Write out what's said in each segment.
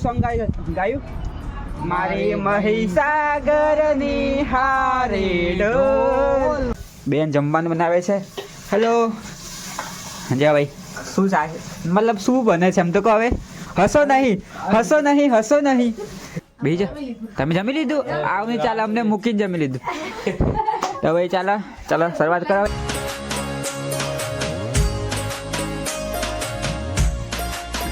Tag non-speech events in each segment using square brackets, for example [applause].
Song ગાયું મારી હારે ઢોલ બેન જમવાનું બનાવે છે? હેલો જા ભાઈ. શું ચાલે મતલબ શું બને છે એમ તો કહો હવે. હસો નહીં હસો નહીં હસો નહીં. બીજો? તમે જમી લીધું? આવ ચાલે અમને મૂકીને જમી લીધું. તો ભાઈ, ચાલો ચાલો, શરૂઆત કરો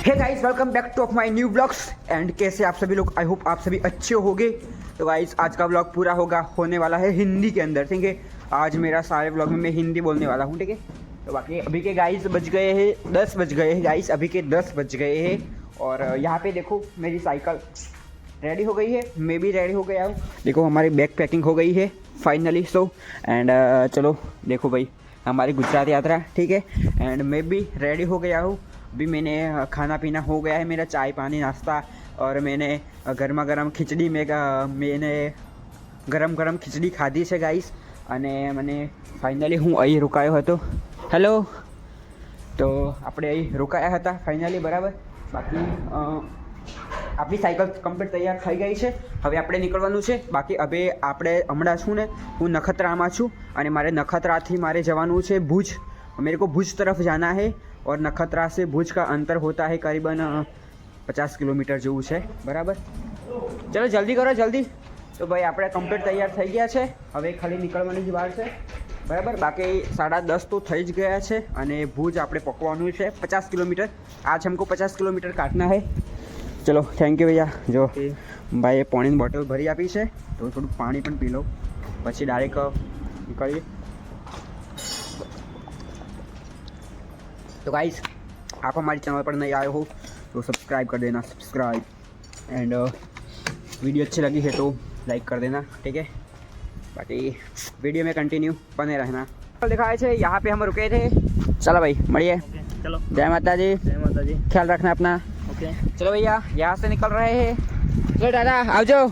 hey guys welcome back to of my new blogs and कैसे आप सभी लोग? आई होप आप सभी अच्छे होंगे। तो गाइस आज का ब्लॉग पूरा होगा, होने वाला है हिंदी के अंदर, ठीक है? आज मेरा सारे ब्लॉग में मैं हिंदी बोलने वाला हूँ, ठीक है? तो बाकी अभी के गाइस बज गए हैं, दस बज गए हैं गाइस अभी के दस बज गए हैं। और यहाँ पे देखो, मेरी साइकिल रेडी हो गई है, मैं भी रेडी हो गया हूँ। देखो, हमारी बैग पैकिंग हो गई है फाइनली सो एंड चलो, देखो भाई, हमारी गुजरात यात्रा, ठीक है? एंड मैं भी रेडी हो गया हूँ। अभी मैंने अ, खाना पीना हो गया है मेरा चाय पानी नाश्ता और मैंने अ, गर्मा गर्म खिचड़ी में अ, मैंने ગરમ ગરમ ખીચડી ખાધી છે ગાઈસ અને મને ફાઇનલી હું અહીં રોકાયો હતો હેલો તો આપણે અહીં રોકાયા હતા ફાઇનલી બરાબર બાકી અ, આપણી સાયકલ કમ્પ્લીટ તૈયાર થઈ ગઈ છે હવે આપણે નીકળવાનું છે બાકી હવે આપણે હમણાં છું ને હું નખત્રામાં છું અને મારે નખત્રાથી મારે જવાનું છે ભુજ मेरे को भुज तरफ जाना है और नखत्रा से भुज का अंतर होता है करीबन પચાસ કિલોમીટર જેવું છે બરાબર ચલો જલ્દી કરો જલ્દી તો ભાઈ આપણે કમ્પ્લીટ તૈયાર થઈ ગયા છે હવે ખાલી નીકળવાની જ વાર છે બરાબર બાકી સાડા દસ તો થઈ જ ગયા છે અને ભુજ આપણે પકવાનું છે પચાસ કિલોમીટર આજ हमको પચાસ કિલોમીટર કાટના है ચલો થેન્ક યુ ભૈયા જો ભાઈએ પાણીની બોટલ ભરી આપી છે તો થોડુંક પાણી પણ પી લો પછી ડાયરેક્ટ નીકળીએ तो गाइस आप हमारे चैनल पर नहीं आए हो तो सब्सक्राइब कर देना सब्सक्राइब एंड वीडियो अच्छी लगी है तो लाइक कर देना ठीक है? बाकी वीडियो में कंटिन्यू बने रहना। दिखाए थे यहाँ पे हम रुके थे। चलो भाई मड़िए चलो। जय माता जी जय माता जी ख्याल रखना अपना। ओके चलो भैया यहाँ से निकल रहे हैं। चलो दादा आ जाओ।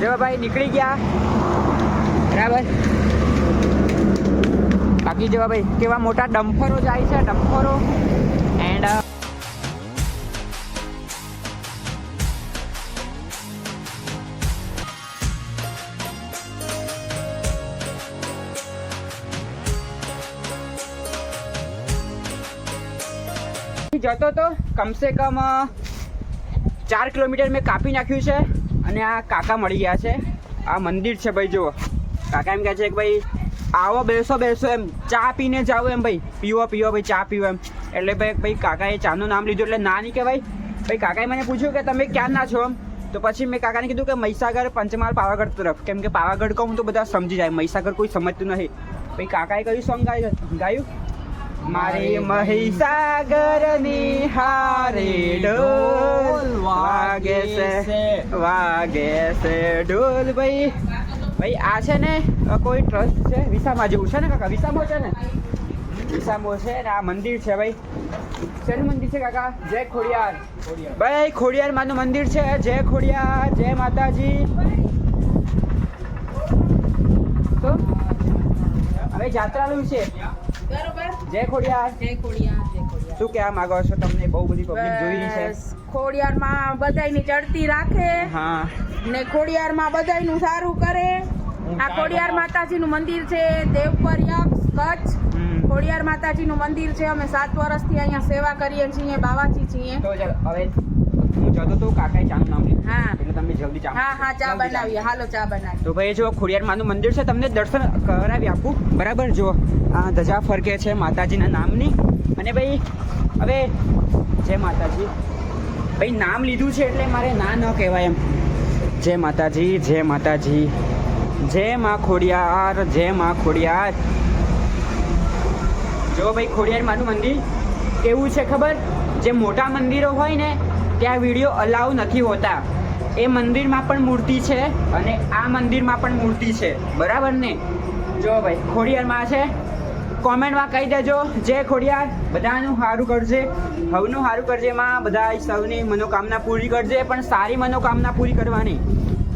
चलो भाई निकली गया। बराबर। બાકી જવા ભાઈ. કેવા મોટા ડમ્ફરો જાય છે, ડમ્ફરો. એન્ડ જતો તો કમસે કમ ચાર કિલોમીટર મેં કાપી નાખ્યું છે અને આ કાકા મળી ગયા છે. આ મંદિર છે ભાઈ, જુઓ. કાકા એમ કહે છે કે ભાઈ આવો બેસો બેસો એમ. ચા પીને જાઓ એમ ભાઈ. પીવો પીવો ભાઈ ચા પીવો એમ. એટલે ભાઈ ભાઈ કાકાએ ચાનું નામ લીધું એટલે ના નહીં કહેવાય. ભાઈ કાકાએ મને પૂછ્યું કે તમે ક્યાં ના છો એમ? તો પછી મેં કાકાને કીધું કે મહીસાગર પંચમહાલ પાવાગઢ તરફ. કેમ કે પાવાગઢ કહું તો બધા સમજી જાય. મહીસાગર કોઈ સમજતું નથી. ભાઈ કાકાએ કયું સોંગ ગાયું ગાયું? મારી મહીસાગરની હારે ઢોલ વાગે છે વાગે છે ઢોલ ભાઈ. ભાઈ આ છે ને કોઈ ટ્રસ્ટ છે? વિસામા જેવું છે ને કાકા? વિસામો છે ને? વિસામો છે ને આ મંદિર છે ભાઈ. શેનું મંદિર છે કાકા? જય ખોડિયાર. ભાઈ ખોડિયાર માનું મંદિર છે. જય ખોડિયાર જય માતાજી. તો હવે જાત્રાનું છે. જય ખોડિયાર. જય ખોડિયાર શું કહેવા માંગો છો? તમને બહુ બધી પબ્લિક જોઈ છે. ખોડિયારમાં બધાયની ચડતી રાખે. હા. ને ખોડિયારમાં બધાયનું સારું કરે. આ ખોડિયાર માતાજીનું મંદિર છે દેવપર યક્ષ કચ્છ. ખોડિયાર માતાજીનું મંદિર છે અમે સાત વર્ષથી અહીંયા સેવા કરીએ છીએ બાવાજી છીએ. હવે હું જતો તો કાકાએ ચાનું નામ લીધું. હા. એટલે તમે જલ્દી ચા હા હા ચા બનાવીએ. હાલો ચા બનાવીએ. તો ભાઈ જો ખોડિયાર માનું મંદિર છે તમને દર્શન કરાવી આપું. બરાબર? જો આ ધજા ફરકે છે માતાજીના નામની. અને ભાઈ હવે જય માતાજી ભાઈ નામ લીધું છે એટલે મારે ના ન કહેવાય એમ. જય માતાજી જય માતાજી. જય માં ખોડિયાર, જય માં ખોડિયાર. જો ભાઈ ખોડિયાર માનું મંદિર? કેવું છે ખબર? જે મોટા મંદિરો હોય ને, ત્યાં વીડિયો અલાઉ નથી હોતા. એ મંદિરમાં પણ મૂર્તિ છે અને આ મંદિરમાં પણ મૂર્તિ છે. બરાબર ને? જો ભાઈ, ખોડિયારમાં છે? કોમેન્ટમાં કહી દેજો. જે ખોડિયાર બધાનું સારું કરજે, હવનું સારું કરજે, માં બધા સૌની મનોકામના પૂરી કરજે, પણ સારી મનોકામના પૂરી કરવાની.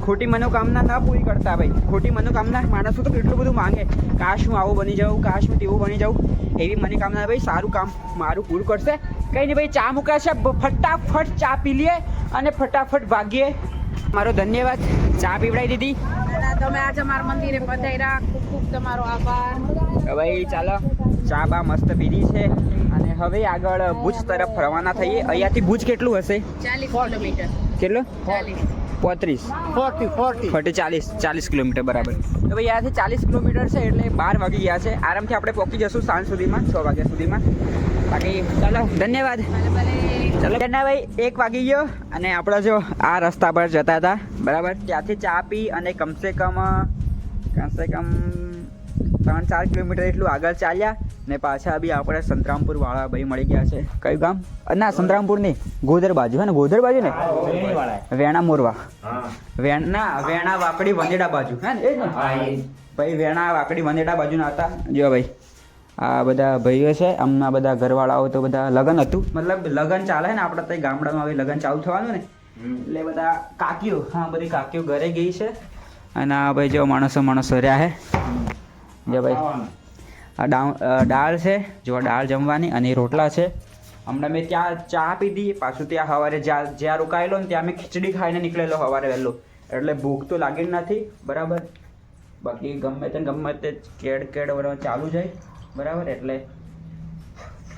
ખોટી મનોકામના ન પૂરી કરતા ભાઈ. ખોટી મનોકામના માણસો તો કેટલું બધું માંગે. કાશ હું આવું બની જાઉં, કાશ હું તેવું બની જાઉં, એવી મનોકામના ભાઈ સારું કામ મારું પૂરું કરશે. કંઈ નહીં ભાઈ, ચા મૂક્યા છે. ફટાફટ ચા પી લઈએ અને ફટાફટ ભાગીએ મારો ધન્યવાદ. ચા પીવડાવી દીધી. તમે આજે અમારા મંદિરે પધાર્યા. ખૂબ ખૂબ તમારો આભાર. ભાઈ ચાલો. ચા બા મસ્ત પીધી છે. અને હવે આગળ ભુજ તરફ રવાના થઈએ. અહીંયાથી ભુજ કેટલું હશે? ચાલીસ કિલોમીટર. કેટલું? ચાલીસ. પોત્રીસ. Forty forty. ફોર્ટી ચાલીસ. ચાલીસ કિલોમીટર બરાબર. તો ભાઈ અહીંયાથી ચાલીસ કિલોમીટર છે એટલે બાર વાગી ગયા છે. આરામથી આપણે પહોંચી જશું સાંજ સુધીમાં છ વાગ્યા સુધીમાં. બાકી ચાલો. ધન્યવાદ. ભલે ભલે. ભાઈ એક વાગી ગયો અને આપણે જો આ રસ્તા પર જતા હતા. બરાબર? ત્યાંથી ચા પી અને કમસે કમ કમસે કમ ત્રણ ચાર કિલોમીટર એટલું આગળ ચાલ્યા ને પાછા બી આપણે સંતરામપુર વાળા ભાઈ મળી ગયા છે. કયું ગામ? ના સંતરામપુર નહીં ગોધર બાજુ હે ને? ગોધર બાજુ ને? વેણા મોરવા. વેણા વેણા વાકડી વંદેડા બાજુ હે ને? ભાઈ વેણા વાકડી વંદેડા બાજુના હતા. જો ભાઈ આ બધા ભાઈઓ છે આમના બધા ઘરવાળાઓ તો બધા લગન હતું. મતલબ લગન ચાલે ને આપણે ત્યાં ગામડામાં હવે લગન ચાલુ થવાનું ને. એટલે બધા કાકીઓ હા બધી કાકીઓ ઘરે ગઈ છે. અને આ ભાઈ જો માણસો માણસો રહ્યા છે જે ભાઈ. આ દાળ છે જો દાળ જમવાની અને રોટલા છે. હમણાં મેં ત્યાં ચા પીધી પાછું ત્યાં સવારે જ્યાં જ્યાં રોકાયેલો ને ત્યાં મેં ખીચડી ખાઈને નીકળેલો સવારે વહેલો. એટલે ભૂખ તો લાગી જ નથી બરાબર? બાકી ગમે તે ગમે તે કેડ કેડ ચાલુ જાય. બરાબર? એટલે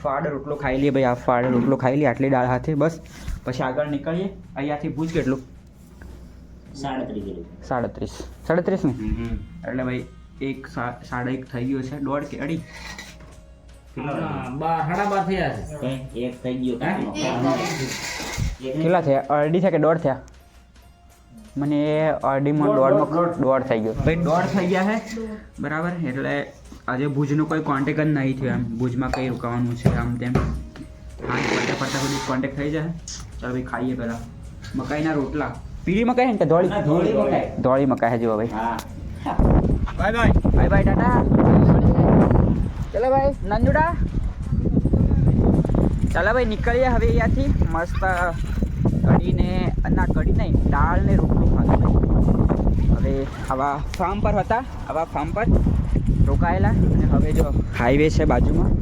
ફાડ રોટલો ખાઈ લઈએ ભાઈ આ ફાડ રોટલો ખાઈ લઈએ આટલી દાળ હાથે બસ. પછી આગળ નીકળીએ અહીંયાથી ભૂજ કેટલું? સાડત્રીસ સાડત્રીસ. ને? એટલે ભાઈ એક સાડા એક થઈ ગયો છે દોઢ કે અઢી? કેટલા થયા? અઢી થયા કે દોઢ થયા? મને એ અઢીમાં દોઢમાં દોઢ થઈ ગયો. ભાઈ દોઢ થઈ ગયા છે બરાબર? એટલે આજે ભુજનો કોઈ કોન્ટેક જ નહીં થયો એમ. ભુજમાં કઈ રોકાવાનું છે આમ તેમ. હા ફરતા ફરતા બધું કોન્ટેક થઈ જાય. ચાલો ભાઈ ખાઈએ પહેલાં. મકાઈના રોટલા. પીળી મકાઈ છે ને કે ધોળી? ધોળી મકાઈ. ધોળી મકાઈ હે જો ભાઈ. Bye bye. Bye bye tata. ચલો ભાઈ નંદુડા. ચાલો ભાઈ નીકળીએ હવે અહીંયાથી. મસ્ત કઢીને ના કઢી નહીં દાળ ને રોટલું. હવે આવા ફાર્મ પર હતા. આવા ફાર્મ પર રોકાયેલા અને હવે જો હાઈવે છે બાજુમાં.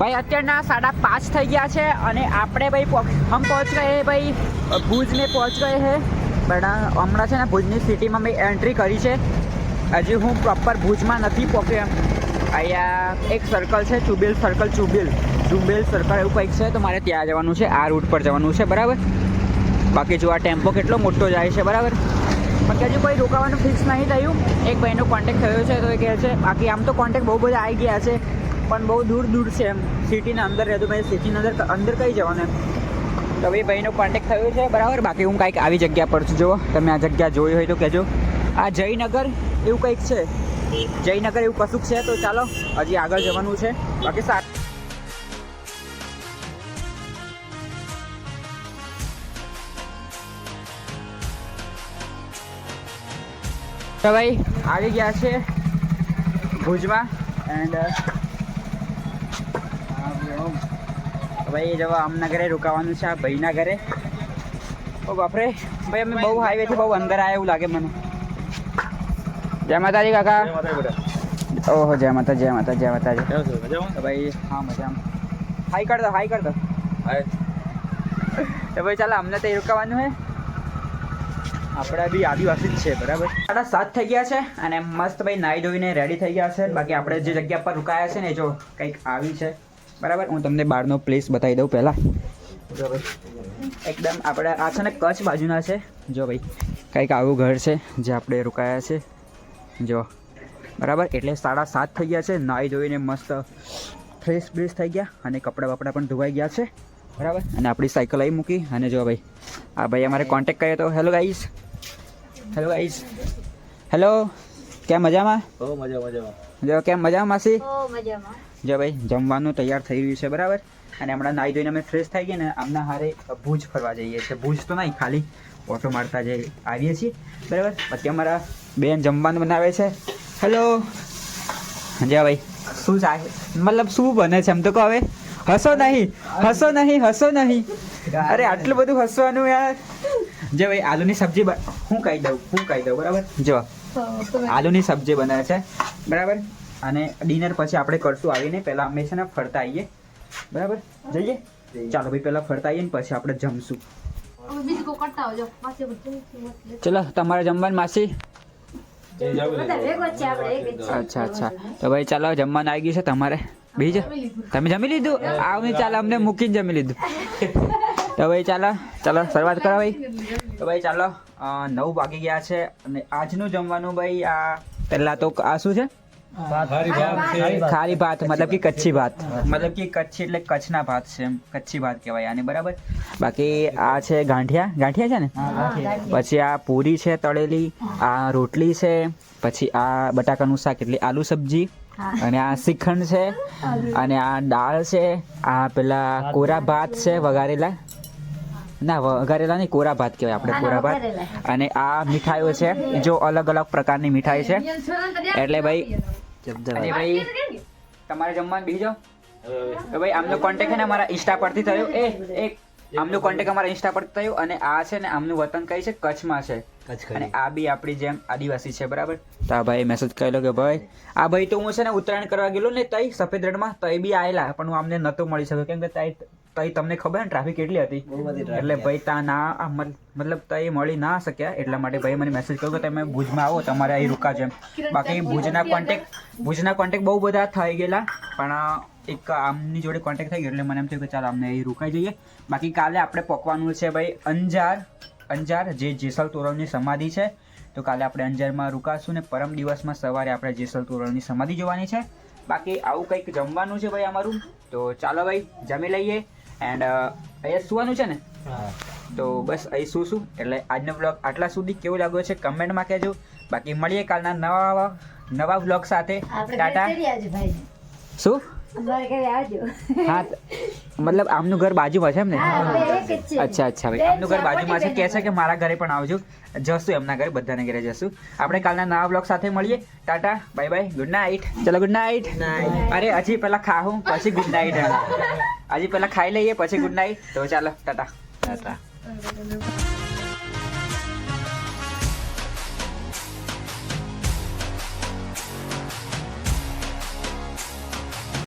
ભાઈ, અત્યારના સાડા પાંચ થઈ ગયા છે અને આપણે ભાઈ હમ પહોંચ ગયે ભાઈ. ભુજને મેં પહોંચ ગયે હે. બટ હમણાં છે ને ભુજની સિટીમાં મેં એન્ટ્રી કરી છે. હજી હું પ્રોપર ભુજમાં નથી પહોંચ્યો અહીંયા એક સર્કલ છે, ચુબેલ સર્કલ ચુબેલ. ચુબેલ સર્કલ એવું કંઈક છે, તો મારે ત્યાં જવાનું છે, આ રૂટ પર જવાનું છે, બરાબર? બાકી જો આ ટેમ્પો કેટલો મોટો જાય છે, બરાબર? બાકી હજુ કોઈ રોકાવાનું ફિક્સ નહીં થયું. એક ભાઈનો કોન્ટેક્ટ થયો છે, તો એ કહે છે, બાકી આમ તો કોન્ટેક્ટ બહુ બધા આવી ગયા છે. પણ બહુ દૂર દૂર છે એમ. સિટીના અંદર રહેતું ભાઈ સિટીના અંદર અંદર કઈ જવાનું એમ? તો ભાઈ ભાઈનો કોન્ટેક્ટ થયો છે. બરાબર? બાકી હું કાંઈક આવી જગ્યા પર છું. જુઓ, તમે આ જગ્યા જોઈ હોય તો કહેજો. આ જયનગર એવું કંઈક છે. જયનગર એવું કશુંક છે. તો ચાલો, હજી આગળ જવાનું છે. બાકી સાત તો ભાઈ, આવી ગયા છે ભુજમાં. એન્ડ ભાઈ જવા આમના ઘરે રોકાવાનું છે આ ભાઈના ઘરે. ઓ બાપરે ભાઈ અમે બહુ હાઈવેથી બહુ અંદર આવ્યા એવું લાગે મને. જય માતાજી કાકા. ઓહો જય માતા જય માતા જય માતાજી. ભાઈ હા મજામાં. હાઈ કર દો હાઈ કર દો. તો ભાઈ ચાલો અમને તો રોકાવાનું હે. આપણે બી આદિવાસી જ છે બરાબર. સાડા સાત થઈ ગયા છે અને મસ્ત ભાઈ નાહી ધોઈને રેડી થઈ ગયા છે. બાકી આપણે જે જગ્યા પર રોકાયા છે ને જો કંઈક આવી છે. બરાબર? હું તમને બહારનો પ્લેસ બતાવી દઉં પહેલાં. જો ભાઈ એકદમ આપણે આ છે ને કચ્છ બાજુના છે. જો ભાઈ કંઈક આવું ઘર છે જે આપણે રોકાયા છે. જો. બરાબર? એટલે સાડા સાત થઈ ગયા છે. નાહી ધોઈને મસ્ત ફ્રેશ બ્રેશ થઈ ગયા અને કપડાં બપડા પણ ધોવાઈ ગયા છે. બરાબર? અને આપણી સાયકલ આવી મૂકી. અને જો ભાઈ આ ભાઈ અમારે કોન્ટેક્ટ કર્યો તો hello guys hello guys hello ક્યાં મજામાં? બહુ મજા મજામાં. જો કેમ મજામાં માસી? ઓ મજામાં. જો ભાઈ જમવાનું તૈયાર થઈ રહ્યું છે બરાબર? અને હમણાં નાહી ધોઈને અમે ફ્રેશ થઈ ગયા ને આમના હારે ભુજ ફરવા જઈએ છીએ. ભુજ તો નહીં ખાલી ઓટો મારતા જઈ આવીએ છીએ. બરાબર? પછી અમારા બેન જમવાનું બનાવે છે. હેલો જા ભાઈ. શું ચાહે મતલબ શું બને છે એમ તો કહો હવે. હસો નહીં હસો નહીં હસો નહીં. અરે આટલું બધું હસવાનું યાર. જે ભાઈ આલુની સબ્જી હું કહી દઉં હું કહી દઉં બરાબર? જો આલુની સબ્જી બનાવે છે. બરાબર? અને ડિનર પછી આપણે કરશું આવીને પહેલાં અમે છે ને ફરતા આવીએ. બરાબર? જઈએ? ચાલો ભાઈ પહેલાં ફરતા આવીએ ને પછી આપણે જમશું. ચલો તમારે જમવાનું માસી? બધા. ભેગો જ છે આપણે એક જ છે. અચ્છા અચ્છા. તો ભાઈ ચાલો જમવાનું આવી ગયું છે તમારે. બીજું? તમે જમી લીધું? આવ નહીં ચાલો અમને મૂકીને જમી લીધું. તો ભાઈ ચાલો ચાલો શરૂઆત કરો ભાઈ. તો ભાઈ ચાલો નવ વાગી ગયા છે અને આજનું જમવાનું ભાઈ આ પહેલાં તો આ શું છે? ખારી ભાત મતલબ કે કચ્છી ભાત. મતલબ કે કચ્છી એટલે કચ્છના ભાત છે એમ. કચ્છી ભાત કહેવાય આને બરાબર? બાકી આ છે ગાંઠિયા? ગાંઠિયા છે ને? પછી આ પૂરી છે તળેલી આ રોટલી છે પછી આ બટાકાનું શાક એટલે આલુ સબ્જી અને આ શ્રીખંડ છે અને આ દાળ છે આ પેલા કોરા ભાત છે વઘારેલા. ના વઘારેલા નહીં કોરા ભાત કહેવાય આપણે કોરા ભાત. અને આ મીઠાઈઓ છે જો અલગ અલગ પ્રકારની મીઠાઈ છે. એટલે ભાઈ અને ભાઈ તમારે જમવાનું બીજી? જાઓ ભાઈ આમનો કોન્ટેક્ટ છે ને અમારા ઇન્સ્ટા પરથી થયો. એ એક આમનો કોન્ટેક્ટ અમારા ઇન્સ્ટા પર થયો અને આ છે ને આમનું વતન કઈ છે? કચ્છમાં છે. અને આ બી આપણી જેમ આદિવાસી છે બરાબર? તો આ ભાઈ મેસેજ કરેલો કે ભાઈ આ ભાઈ તો હું છે ને ઉત્તરાયણ કરવા ગયેલો ને તઈ સફેદ રણમાં તઈ બી આવેલા પણ હું આમને નતો મળી શક્યો. કેમ કે તઈ તઈ તમને ખબર ને ટ્રાફિક કેટલી હતી? એટલે ભાઈ તા ના મતલબ તઈ મળી ના શક્યા એટલા માટે ભાઈ મને મેસેજ કર્યો કે તમે ભુજમાં આવો તમારે અહીં રોકાજો એમ. બાકી ભુજના કોન્ટેક ભુજના કોન્ટેક બહુ બધા થઈ ગયેલા પણ એક આમની જોડે કોન્ટેક્ટ થઈ ગયો એટલે મને એમ થયું કે ચાલ અમને અહીં રોકાઈ જઈએ. બાકી કાલે આપણે પકવાનું છે ભાઈ અંજાર અંજાર જે જેસલ તોરણની સમાધિ છે. તો કાલે આપણે અંજારમાં રોકાશું ને પરમ દિવસમાં સવારે આપણે જેસલ તોરણની સમાધિ જોવાની છે. બાકી આવું કંઈક જમવાનું છે ભાઈ અમારું? તો ચાલો ભાઈ જમી લઈએ. એન્ડ અહીંયા સુવાનું છે ને? તો બસ અહીં શું શું એટલે આજનો બ્લોગ આટલા સુધી કેવું લાગ્યો છે કમેન્ટમાં કહેજો. બાકી મળીએ કાલના નવા નવા બ્લોગ સાથે. ટાટા. શું? હા મતલબ આમનું ઘર બાજુમાં છે એમ ને? અચ્છા અચ્છા. ભાઈ આમનું ઘર બાજુમાં છે. કહે છે કે મારા ઘરે પણ આવજો. જશું એમના ઘરે બધાને ઘરે જશું. આપણે કાલના નવા બ્લોગ સાથે મળીએ. Tata bye bye good night ચલો ગુડ નાઇટ અરે હજી પેલા ખાવું પછી ગુડ નાઇટ [laughs] હજી પહેલાં ખાઈ લઈએ પછી ગુડ નાઇટ તો ચાલો ટાટા. ટાટા.